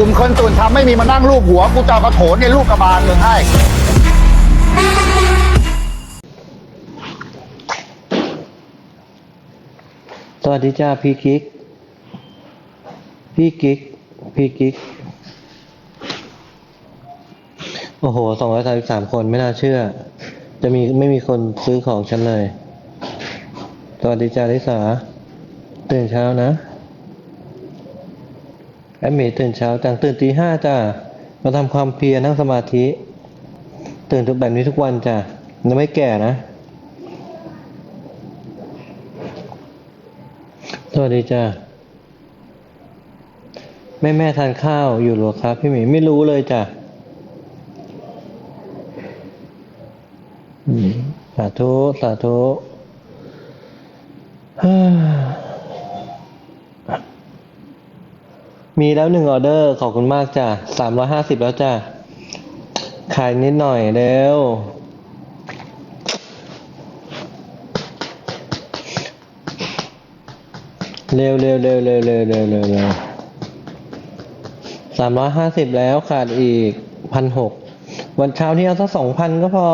กลุ่มคนส่วนทำไม่มีมานั่งรูปหัว กูจะกระโถนในลูกกระบาลมึงให้ สวัสดีจ้าพี่กิ๊ก พี่กิ๊ก พี่กิ๊ก โอ้โหสองร้อยสามสิบสามคนไม่น่าเชื่อ จะมีไม่มีคนซื้อของฉันเลย สวัสดีจ้าลิสาตื่นเช้านะ แอดมิตื่นเช้าจังตื่นตีห้าจ้ามาทำความเพียรนั่งสมาธิ ตื่นทุกแบบนี้ทุกวันจ้ะยังไม่แก่นะ สวัสดีจ้าแม่แม่ทานข้าวอยู่หรอครับ พี่หมีไม่รู้เลยจ้ะสาธุสาธุ ฮ่า มีแล้วหนึ่งออเดอร์ขอบคุณมากจ้ะสามร้อยห้าสิบแล้วจ้ะ ขายนิดหน่อยเร็ว เร็วเร็วเร็วเร็วเร็วเร็วเร็วเร็วสามร้อยห้าสิบแล้วขาดอีกพันหกวันเช้านี้เอาสักสองพันก็พอ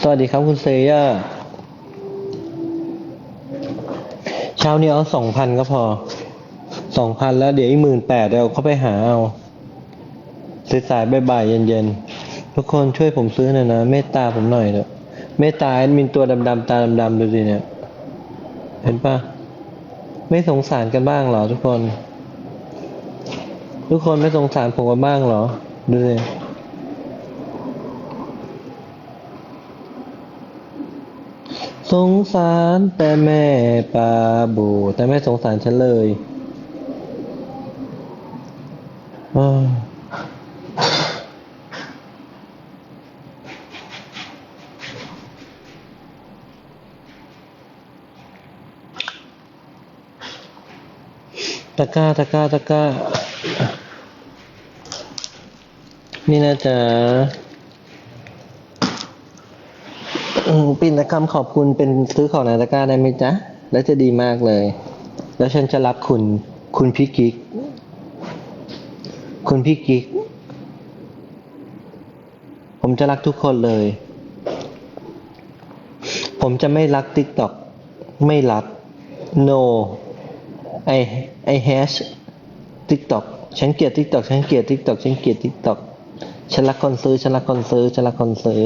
สวัสดีครับคุณเซย่าเช้านี้เอาสองพันก็พอ สองพันแล้วเดี๋ยวอีกหมื่นแปดเดี๋ยวเข้าไปหาเอาสายๆบ่ายเย็นๆ ทุกคนช่วยผมซื้อหน่อยนะ เมตตาผมหน่อยเถอะเมตตาแอดมินตัวดำๆตาดำๆดูสิเนี่ย เห็นปะไม่สงสารกันบ้างเหรอทุกคน ทุกคนไม่สงสารผมกันบ้างเหรอ ดูสิสงสารแต่แม่ปลาบูแต่ไม่สงสารฉันเลยอ้าว ตะก้าตะก้าตะก้า นี่นะจ๊ะปิ่นตะกรรมขอบคุณเป็นซื้อของในตะก้าได้ไหมจ๊ะ แล้วจะดีมากเลย แล้วฉันจะรับคุณคุณพี่กิ๊ก คุณพี่กิ๊ก ผมจะรักทุกคนเลย ผมจะไม่รัก TikTok ไม่รัก no I I hash TikTok ฉันเกลียด TikTok ฉันเกลียด TikTok ฉันเกลียด TikTok ฉันรักคนซื้อฉันรักคนซื้อฉันรักคนซื้อ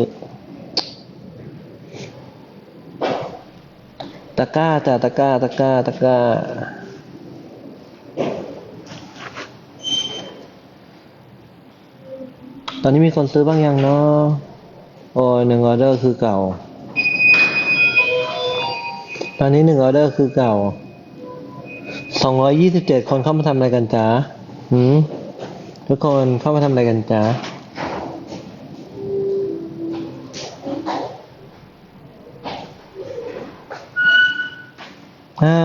ตะก้าจ้ะตะก้าตะก้าตะก้า อนนี้มีคนซื้อบ้างยังเนาะโอ้ยหนึ่งออเดอร์คือเก่า ตอนนี้หนึ่งออเดอร์คือเก่าสองร้อยยี่สิบเจ็ดคนเข้ามาทำอะไรกันจ๊ะหืมทุกคนเข้ามาทำอะไรกันจ๊ะฮา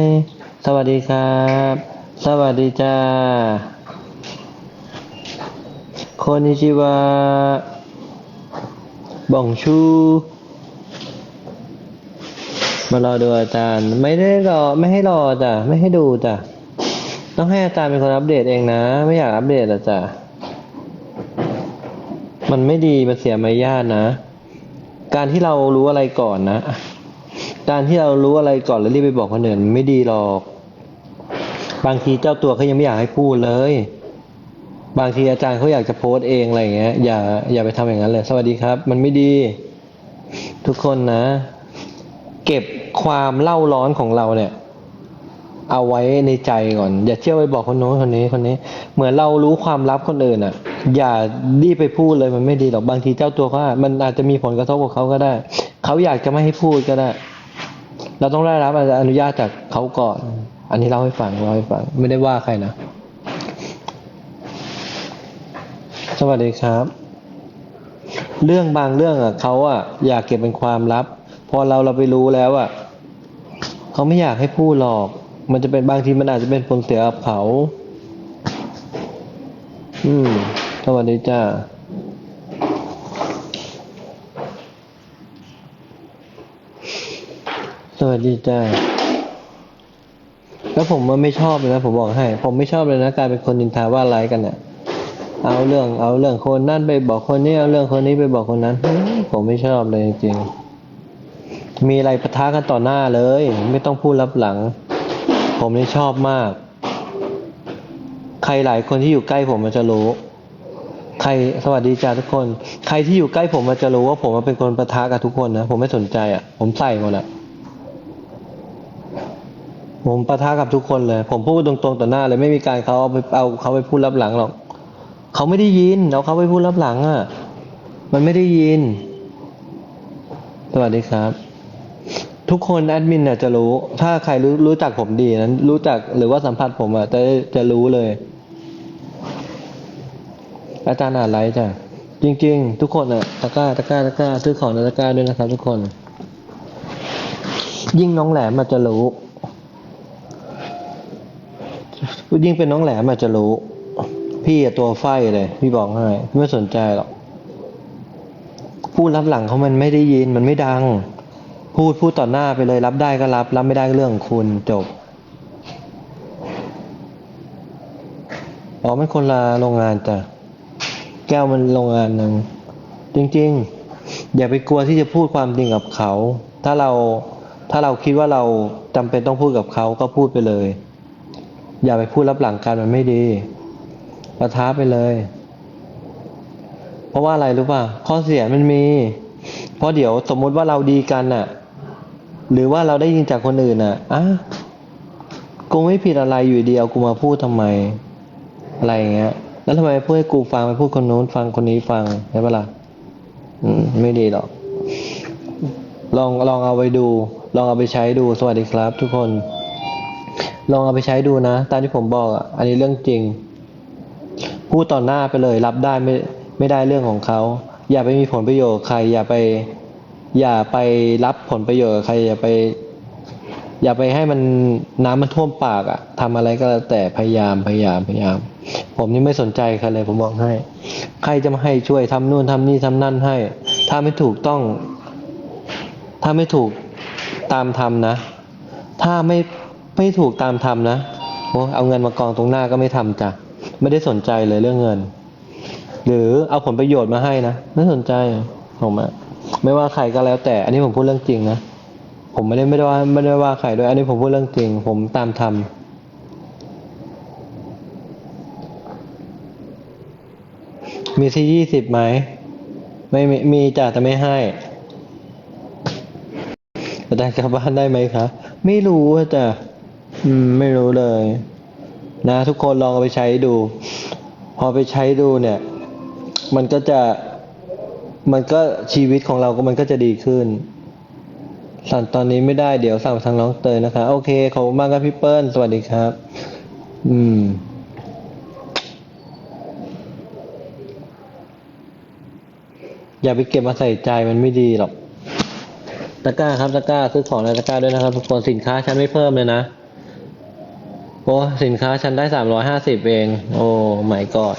ยสวัสดีครับ สวัสดีจ้า โคนิจิวะบ่องชู มารอดูอาจารย์ ไม่ได้รอ ไม่ให้รอจ้ะ ไม่ให้ดูจ้ะ ต้องให้อาจารย์เป็นคนอัปเดตเองนะ ไม่อยากอัปเดตอะจ้ะ มันไม่ดี มันเสียมารยาทนะ การที่เรารู้อะไรก่อนนะ การที่เรารู้อะไรก่อนแล้วรีบไปบอกคนอื่นไม่ดีหรอก บางทีเจ้าตัวเขายังไม่อยากให้พูดเลย บางทีอาจารย์เขาอยากจะโพสต์เองอะไรอย่างเงี้ยอย่าอย่าไปทำอย่างนั้นเลย สวัสดีครับ มันไม่ดี ทุกคนนะ เก็บความเล่าร้อนของเราเนี่ย เอาไว้ในใจก่อน อย่าเที่ยวไปบอกคนโน้นคนนี้คนนี้ เหมือนเรารู้ความลับคนอื่นอะ อย่ารีบไปพูดเลยมันไม่ดีหรอกบางทีเจ้าตัวเขามันอาจจะมีผลกระทบกับเขาก็ได้ เขาอยากจะไม่ให้พูดก็ได้ เราต้องได้รับอนุญาตจากเขาก่อน อันนี้เล่าให้ฟังเล่าให้ฟัง ไม่ได้ว่าใครนะ สวัสดีครับ เรื่องบางเรื่องอะเขาอะอยากเก็บเป็นความลับ พอเราเราไปรู้แล้วอะเขาไม่อยากให้พูดหรอก มันจะเป็นบางทีมันอาจจะเป็นผลเสียกับเขา อืมสวัสดีจ้าสวัสดีจ้าแล้วผมมันไม่ชอบเลยนะผมบอกให้ ผมไม่ชอบเลยนะการเป็นคนนินทาว่าร้ายกันเนี่ย เอาเรื่องเอาเรื่องคนนั่นไปบอกคนนี้เอาเรื่องคนนี้ไปบอกคนนั้น ผมไม่ชอบเลยจริง มีอะไรปะทะกันต่อหน้าเลย ไม่ต้องพูดรับหลัง ผมนี่ชอบมาก ใครหลายคนที่อยู่ใกล้ผมมันจะรู้ ใครสวัสดีจ้าทุกคน ใครที่อยู่ใกล้ผมมันจะรู้ว่าผมมันเป็นคนปะทะกับทุกคนนะผมไม่สนใจอะ ผมใส่หมดอะผมปะทะกับทุกคนเลย ผมพูดตรงๆต่อหน้าเลยไม่มีการเขาเอาไปเอาเขาไปพูดรับหลังหรอก เขาไม่ได้ยินเอาเขาไปพูดรับหลังอะ มันไม่ได้ยิน สวัสดีครับ ทุกคนแอดมินเนี่ยจะรู้ ถ้าใครรู้รู้จักผมดีนั้น รู้จักหรือว่าสัมผัสผมอะจะจะรู้เลย อาจารย์อ่านไลฟ์จ้ะจริง ๆ ทุกคนอะตะกร้าตะกร้าตะกร้าซื้อของตะกร้าด้วยนะครับ ทุกคน ยิ่งน้องแหลมมันจะรู้ยิ่งเป็นน้องแหลมอาจจะรู้ พี่อะตัวไฟเลย พี่บอกให้ไม่สนใจหรอกพูดรับหลังเขามันไม่ได้ยินมันไม่ดัง พูดพูดต่อหน้าไปเลย รับได้ก็รับ รับไม่ได้ก็เรื่องคุณจบอ๋อมันคนละโรงงานจ้ะแก้วมันโรงงานหนึ่งจริง ๆ อย่าไปกลัวที่จะพูดความจริงกับเขา ถ้าเราถ้าเราคิดว่าเราจำเป็นต้องพูดกับเขาก็พูดไปเลย อย่าไปพูดรับหลังกันมันไม่ดี ประท้าไปเลย เพราะว่าอะไรรู้ป่ะข้อเสียมันมี เพราะเดี๋ยวสมมุติว่าเราดีกันน่ะ หรือว่าเราได้ยินจากคนอื่นน่ะอะกูไม่ผิดอะไรอยู่เดีเอากูมาพูดทำไม อะไรอย่างเงี้ย แล้วทำไมพูดให้กูฟังไปพูดคนนู้นฟังคนนี้ฟังใช่ปะล่ะอืม ไม่ดีหรอก ลองลองเอาไปดู ลองเอาไปใช้ดูสวัสดีครับ ทุกคน ลองเอาไปใช้ดูนะตามที่ผมบอกอะ อันนี้เรื่องจริง พูดต่อหน้าไปเลยรับได้ไม่ไม่ได้เรื่องของเขา อย่าไปมีผลประโยชน์ใคร อย่าไป อย่าไปรับผลประโยชน์ใคร อย่าไป อย่าไปให้มันน้ำมันท่วมปากอะทำอะไรก็แล้วแต่พยายามพยายามพยายาม ผมนี่ไม่สนใจใครเลยผมบอกให้ ใครจะมาให้ช่วยทำนู่นทำนี่ทำนั่นให้ ถ้าไม่ถูกต้อง ถ้าไม่ถูกตามทำนะ ถ้าไม่ไม่ถูกตามทำนะโอ้เอาเงินมากองตรงหน้าก็ไม่ทำจ้ะ ไม่ได้สนใจเลยเรื่องเงิน หรือเอาผลประโยชน์มาให้นะไม่สนใจผมอะไม่ว่าใครก็แล้วแต่ อันนี้ผมพูดเรื่องจริงนะผมไม่ได้ไม่ได้ว่าไม่ได้ว่าใครด้วย อันนี้ผมพูดเรื่องจริง ผมตามทำมีที่ยี่สิบไหมไม่มีมีจ้ะแต่ไม่ให้อาจารย์กลับบ้านได้ไหมคะ ไม่รู้จ้ะอืม ไม่รู้เลย นะทุกคนลองเอาไปใช้ดู พอไปใช้ดูเนี่ย มันก็จะมันก็ชีวิตของเราก็มันก็จะดีขึ้น สั่งตอนนี้ไม่ได้เดี๋ยวสั่งทางน้องเตยนะคะ โอเคขอบคุณมากครับพี่เปิ้ลสวัสดีครับ อืมอย่าไปเก็บมาใส่ใจมันไม่ดีหรอกตะกร้าครับตะกร้าซื้อของในตะกร้าด้วยนะครับทุกคนสินค้าฉันไม่เพิ่มเลยนะ โอ้สินค้าฉันได้สามร้อยห้าสิบเอง โอ้ไม่กอด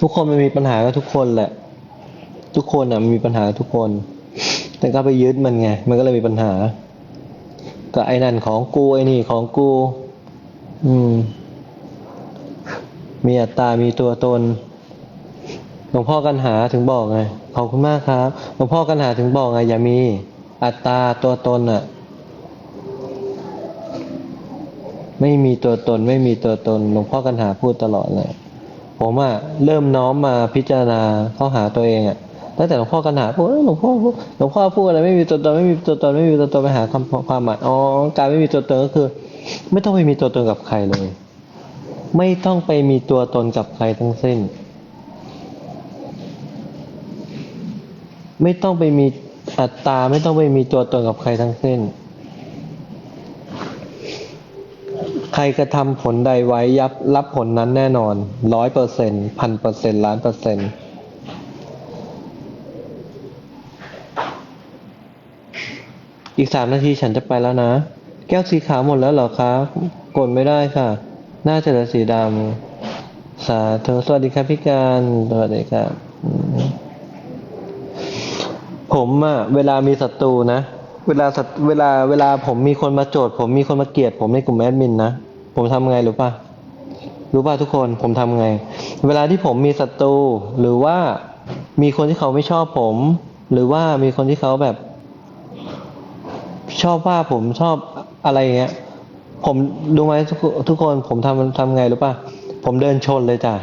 ทุกคนมันมีปัญหากับทุกคนแหละ ทุกคนอะมันมีปัญหาทุกคน แต่ก็ไปยึดมันไง มันก็เลยมีปัญหา ก็ไอ้นั่นของกูไอ้นี่ของกู อืม มีอัตตา มีตัวตนหลวงพ่อกันหาถึงบอกไงขอบคุณมากครับหลวงพ่อกันหาถึงบอกไงอย่ามีอัตตาตัวตนอะ ไม่มีตัวตน ไม่มีตัวตนหลวงพ่อกันหาพูดตลอดเลยผมอะเริ่มน้อมมาพิจารณาเข้าหาตัวเองอะตั้งแต่หลวงพ่อกันหาพูดหลวงพ่อพูดหลวงพ่อพูดอะไรไม่มีตัวตนไม่มีตัวตนไม่มีตัวตนไปหาความความหมายอ๋อการไม่มีตัวตนก็คือ ไม่ต้องไปมีตัวตนกับใครเลย ไม่ต้องไปมีตัวตนกับใครทั้งสิ้น ไม่ต้องไปมีอัตตาไม่ต้องไปมีตัวตนกับใครทั้งสิ้น ใครกระทำผลใดไว้ยับรับผลนั้นแน่นอนร้อยเปอร์เซ็นต์พันเปอร์เซ็นต์ล้านเปอร์เซ็นต์อีกสามนาทีฉันจะไปแล้วนะ แก้วสีขาวหมดแล้วเหรอครับกดไม่ได้ค่ะ น่าจะเหลือสีดำสาธุสวัสดีครับพี่การสวัสดีครับ ผมอะเวลามีศัตรูนะ เวลาสัตเวลาเวลาผมมีคนมาโจทย์ ผมมีคนมาเกลียด ผมในกลุ่มแอดมินนะ ผมทำไงรู้ป่ะรู้ป่ะทุกคนผมทำไง เวลาที่ผมมีศัตรูหรือว่ามีคนที่เขาไม่ชอบผม หรือว่ามีคนที่เขาแบบ ชอบว่าผมชอบอะไรเงี้ย ผมดูไหมทุกทุกคนผมทำทำไงรู้ป่ะผมเดินชนเลยจ้ะ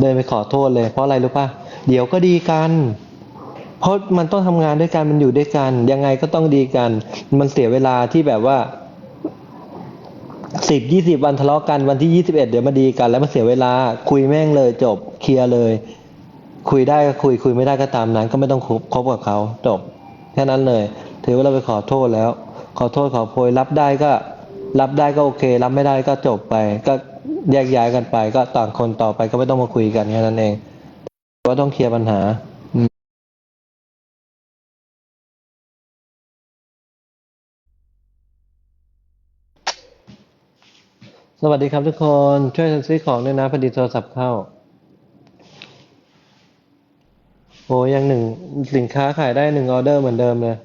เดินไปขอโทษเลย เพราะอะไรรู้ป่ะเดี๋ยวก็ดีกัน เพราะมันต้องทำงานด้วยกันมันอยู่ด้วยกัน ยังไงก็ต้องดีกัน มันเสียเวลาที่แบบว่าสิบยี่สิบวันทะเลาะกันวันที่ยี่สิบเอ็ดเดี๋ยวมาดีกัน แล้วมันเสียเวลาคุยแม่งเลย จบเคลียร์เลย คุยได้ก็คุยคุยไม่ได้ก็ตามนั้น ก็ไม่ต้องคบคบกับเขาจบแค่นั้นเลย ถือว่าเราไปขอโทษแล้ว ขอโทษขอโพยรับได้ก็ รับได้ก็โอเค รับไม่ได้ก็จบไป ก็แยกย้ายกันไป ก็ต่างคนต่อไปก็ไม่ต้องมาคุยกันแค่นั้นเองว่าต้องเคลียร์ปัญหา สวัสดีครับทุกคน ช่วยซื้อของด้วยนะพอดีโทรศัพท์เข้าโอ้ยังหนึ่งสินค้าขายได้หนึ่งออเดอร์เหมือนเดิมเลย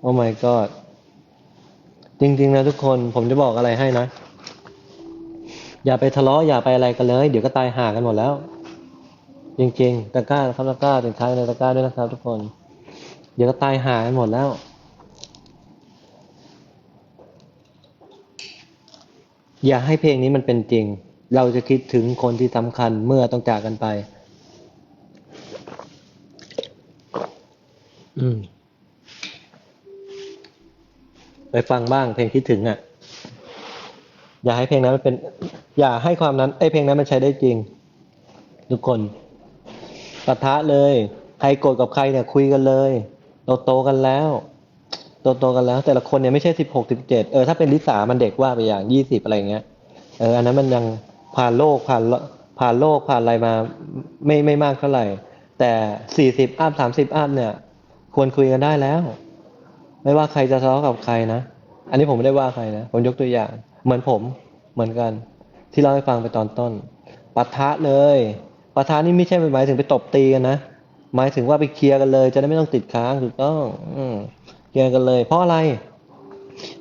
โอ้ my god จริงๆนะทุกคนผมจะบอกอะไรให้นะ อย่าไปทะเลาะอย่าไปอะไรกันเลย เดี๋ยวก็ตายห่ากันหมดแล้ว จริงๆตะกร้าครับตะกร้าสินค้าในตะกร้าด้วยนะครับทุกคน เดี๋ยวก็ตายห่ากันหมดแล้ว อย่าให้เพลงนี้มันเป็นจริง เราจะคิดถึงคนที่สำคัญเมื่อต้องจากกันไป อืม ไปฟังบ้างเพลงคิดถึงอะ อย่าให้เพลงนั้นมันเป็น อย่าให้ความนั้นไอ้เพลงนั้นมันใช้ได้จริง ทุกคนปะทะเลย ใครโกรธกับใครเนี่ยคุยกันเลย เราโตกันแล้ว โตๆกันแล้ว แต่ละคนเนี่ยไม่ใช่สิบหกสิบเจ็ดเออถ้าเป็นลิสามันเด็กว่าไปอย่างยี่สิบอะไรเงี้ยเอออันนั้นมันยังผ่านโลกผ่านผ่านโลกผ่านอะไรมาไม่ไม่มากเท่าไหร่ แต่สี่สิบอัพสามสิบอัพเนี่ย ควรคุยกันได้แล้ว ไม่ว่าใครจะทะเลาะกับใครนะอันนี้ผมไม่ได้ว่าใครนะผมยกตัวอย่าง เหมือนผมเหมือนกัน ที่เล่าให้ฟังไปตอนต้นปะทะเลยปะทะนี่ไม่ใช่หมายถึงไปตบตีกันนะหมายถึงว่าไปเคลียร์กันเลย จะได้ไม่ต้องติดค้างถูกต้อง อื เคลียร์กันเลย เพราะอะไร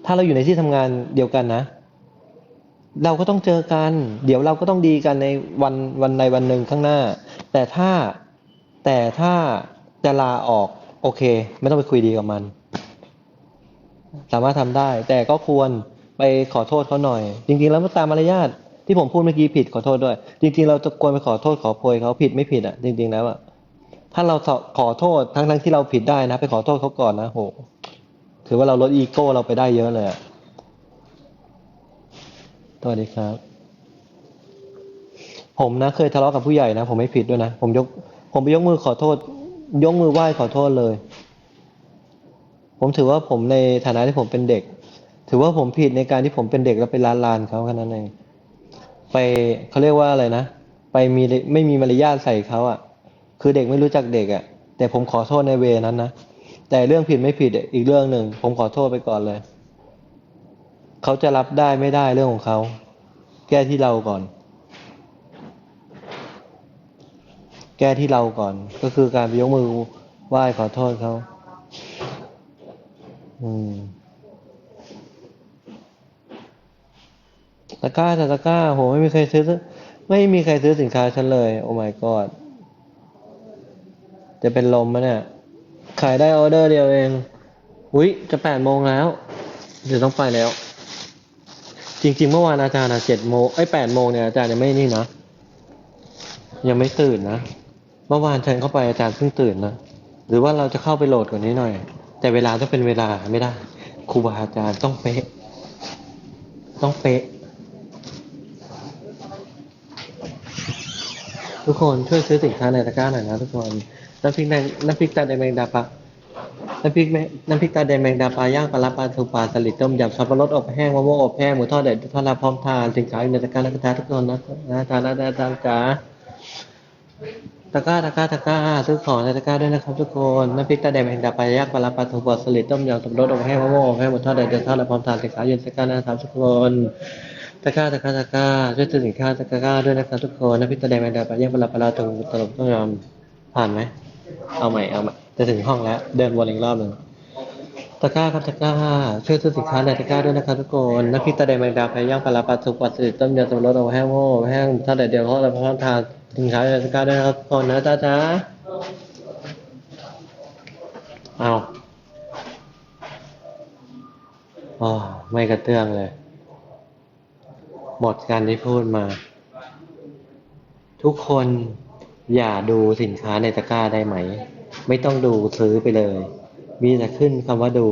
ถ้าเราอยู่ในที่ทำงานเดียวกันนะ เราก็ต้องเจอกัน เดี๋ยวเราก็ต้องดีกันในวันวันใดวันหนึ่งข้างหน้า แต่ถ้าแต่ถ้าจะลาออกโอเค ไม่ต้องไปคุยดีกับมัน สามารถทำได้ แต่ก็ควรไปขอโทษเขาหน่อย จริง ๆ แล้วตามมารยาทที่ผมพูดเมื่อกี้ผิดขอโทษด้วย จริง ๆ เราจะควรไปขอโทษขอโพยเขาผิดไม่ผิดอะ จริง ๆ แล้วอะถ้าเราขอโทษทั้งทั้งๆที่เราผิดได้นะ ไปขอโทษเขาก่อนนะโห ถือว่าเราลดอีโก้เราไปได้เยอะเลยสวัสดีครับ ผมนะเคยทะเลาะกับผู้ใหญ่นะ ผมไม่ผิดด้วยนะ ผมยก ผมไปยกมือขอโทษ ยกมือไหว้ขอโทษเลย ผมถือว่าผมในฐานะที่ผมเป็นเด็ก ถือว่าผมผิดในการที่ผมเป็นเด็กแล้วไปลานลานเขาแค่นั้นเองไปเขาเรียกว่าอะไรนะ ไปมีไม่มีมารยาทใส่เขาอะ คือเด็กไม่รู้จักเด็กอะ แต่ผมขอโทษในเวนั้นนะ แต่เรื่องผิดไม่ผิดอีกเรื่องหนึ่งผมขอโทษไปก่อนเลย เขาจะรับได้ไม่ได้เรื่องของเขา แก้ที่เราก่อน แก้ที่เราก่อน ก็คือการไปยกมือไหว้ขอโทษเขาอืมตะก้าตะก้าโหไม่มีใครซื้อ ไม่มีใครซื้อสินค้าฉันเลย โอ้ my god จะเป็นลมมะเนี่ย ขายได้ออเดอร์เดียวเอง อุ้ยจะแปดโมงแล้ว เดี๋ยวต้องไปแล้ว จริง ๆ เมื่อวานอาจารย์อะเจ็ดโมงไอ้แปดโมงเนี่ยอาจารย์ยังไม่นี่นะ ยังไม่ตื่นนะ เมื่อวานฉันเข้าไปอาจารย์เพิ่งตื่นนะ หรือว่าเราจะเข้าไปโหลดกว่านี้หน่อย แต่เวลาต้องเป็นเวลาไม่ได้ ครูบาอาจารย์ต้องเป๊ะ ต้องเป๊ะ ทุกคนช่วยซื้อสินค้าในตะกร้าหน่อยนะทุกคน น้ำพริกแดงน้ำพริกตาแดงแมงดาปลาน้ำพริกแมน้ำพริกตาแดงแมงดาปลาย่างปลาลับปลาทูปลาสลิดต้มยำสับปะรดอบแห้งมะม่วงอบแห้งหมูทอดเด็ดทอดลาพร้อมทานสินค้าอยู่ในตะกร้าและกระทะทุกคนนะนะทานนะทานจ้าตะกร้าตะกร้าตะกร้าซื้อของในตะกร้าด้วยนะครับทุกคนน้ำพริกตาแดงแมงดาปลาย่างปลาลับปลาทูปลาสลิดต้มยำสับปะรดอบแห้งมะม่วงอบแห้งหมูทอดเด็ดทอดลาพร้อมทานสินค้าอยู่ในตะกร้านะครับทุกคนตะกร้าตะกร้าตะกร้าช่วยซื้อสินค้าตะกร้าด้วยนะครับทุกคนน้ำพริกตาแดงแมงดาปลาย่างปลาลับปลาทูตลบต้มยำผ่านไหม เอาใหม่เอาใหม่จะถึงห้องแล้ว เดินวนอีกรอบหนึ่งตะก้าครับตะก้าช่วยซื้อสินค้าในตะก้าด้วยนะครับทุกคนน้ำพริกตะแดงแมงดาไก่ย่างปลาปลาสุกปลาสลิดต้มยำสับปะรดเอาแห้งโม่แห้งทอดแดดเดียวทอดแล้วทอดทานสินค้าในตะก้าด้วยนะครับทุกคนนะจ้าจ้าเอาอ๋อไม่กระเตื้องเลย หมดการที่พูดมา ทุกคน อย่าดูสินค้าในตะกร้าได้ไหม ไม่ต้องดูซื้อไปเลย มีแต่ขึ้นคำว่าดู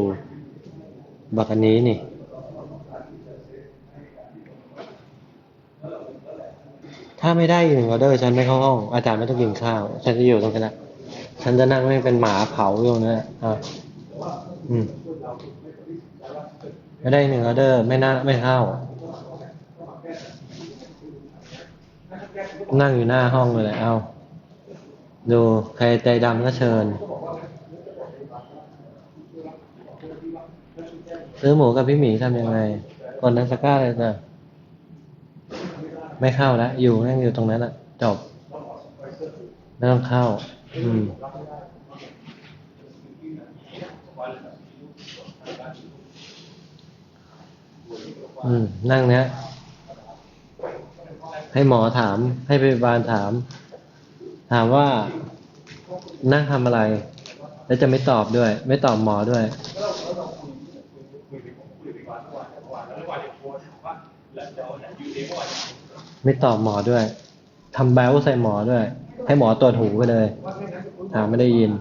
บักอันนี้นี่ ถ้าไม่ได้หนึ่งออเดอร์ฉันไม่เข้าห้อง อาจารย์ไม่ต้องกินข้าว ฉันจะอยู่ตรงนั้น ฉันจะนั่งไม่เป็นหมาเผาอยู่นะอะอืมไม่ได้หนึ่งออเดอร์ ไม่น่าไม่เข้านั่งอยู่หน้าห้องเลย เอา ดูใครใจดำก็เชิญ ซื้อหมูกับพี่หมีทำยังไงกดนันสก้าเลยจะไม่เข้าแล้ว อยู่นั่งอยู่ตรงนั้นอะจบไม่ต้องเข้า อืมอืม นั่งเนี้ย ให้หมอถาม ให้พยาบาลถาม ถามว่านั่งทำอะไร แล้วจะไม่ตอบด้วย ไม่ตอบหมอด้วยไม่ตอบหมอด้วยทำแบลใส่หมอด้วย ให้หมอตรวจหูไปเลยถามไม่ได้ยิน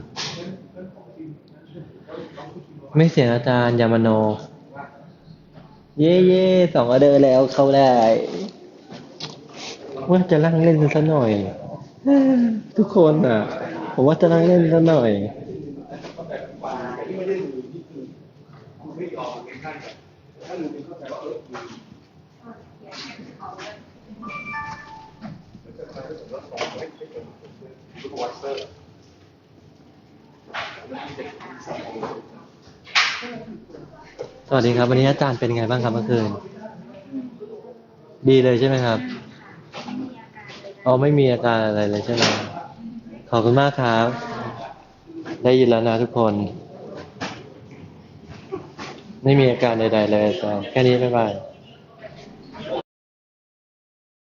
ไม่เสียงอาจารย์ยามโน เย่เย่สองออเดอร์แล้วเข้าได้ ว่าจะนั่งเล่นสักหน่อย ทุกคนอะ ผมว่าจะนั่งเล่นสักหน่อยสวัสดีครับ วันนี้อาจารย์เป็นไงบ้างครับเมื่อคืน ดีเลยใช่ไหมครับ อ๋อไม่มีอาการอะไรเลยใช่ไหมขอบคุณมากครับ ได้ยินแล้วนะทุกคน ไม่มีอาการใดๆเลยแต่แค่นี้บ๊ายบาย